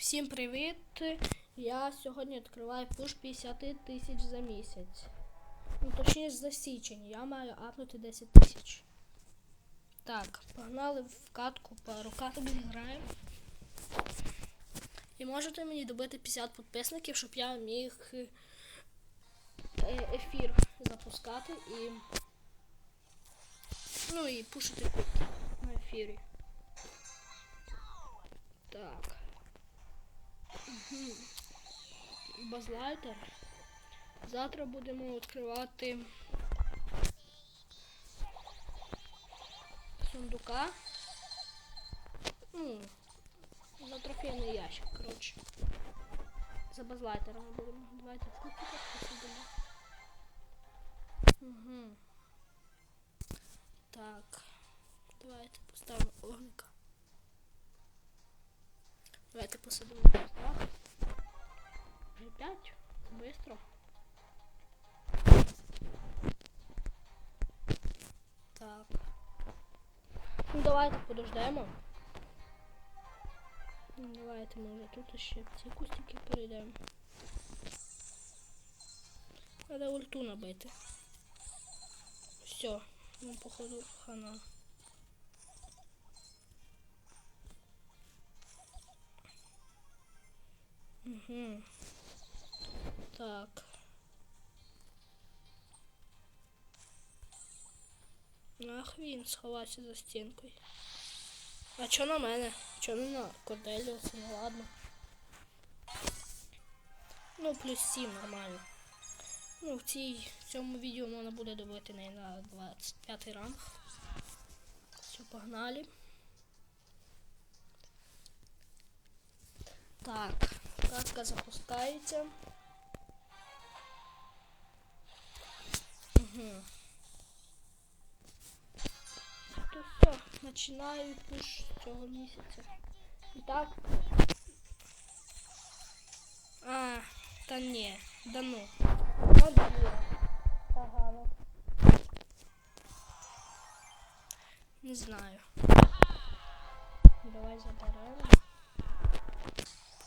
Всім привіт! Я сьогодні відкриваю пуш 50 тисяч за місяць. Ну, точніше за січень. Я маю апнути 10 тисяч. Так, погнали в катку, пару каток зіграємо. І можете мені добити 50 підписників, щоб я міг е, ефір запускати і. Ну і пушити кубки на ефірі. Так. Базлайтер. Завтра будемо відкривати сундука. Ну, за трофейний ящик, коротше. За базлайтерами будемо. Давайте купити Давайте посадимо так. Вже п'ять. Бистро. Так. Ну давайте подождемо. Ну, Давайте може тут ще ці кустики перейдемо. Треба ульту набити. Все, ну походу хана. Угу. Так. Ах, він сховався за стінкою. А чо на мене? Чо не на? Це не ладно. Ну, плюс 7 нормально. Ну, в цій в цьому відео можна буде добити неї на 25 ранг. Все, погнали. Так, катка запускається. Угу. То все, починаю пуш цього місяця. І так. А, та ні, да ну. От було. Погано. Не знаю. Давай заберемо.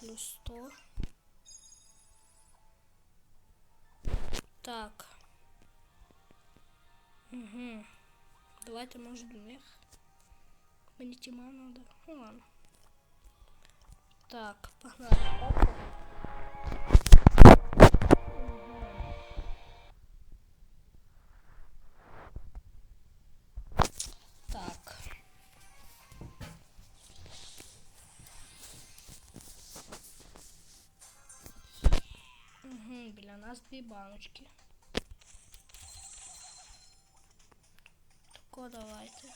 Плюс 100. Так. Угу. Давайте, може, до них. Мені тіма надо. Ну ладно. Так, погнали. нас дві баночки. Тако давайте.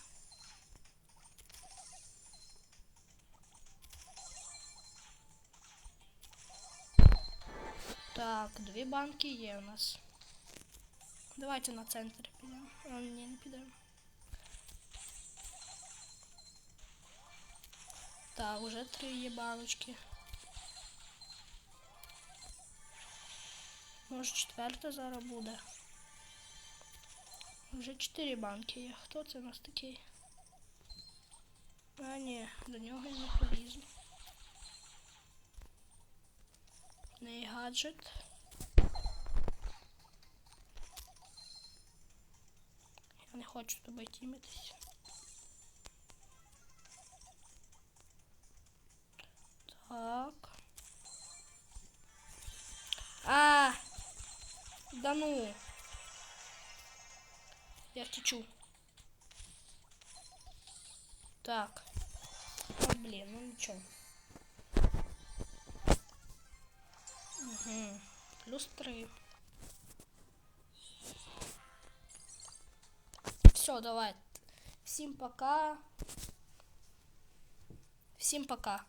Так, дві банки є у нас. Давайте на центр підемо. А, ні, не підемо. Так, уже три є баночки. Може четверта зараз буде. Вже чотири банки є. Хто це у нас такий? А, ні, до нього я не полізу. Не гаджет. Я не хочу з тобою тімитись. Да ну. Я втечу. Так. О, блин, ну ничего. Угу. Плюс три. Все, давай. Всем пока. Всем пока.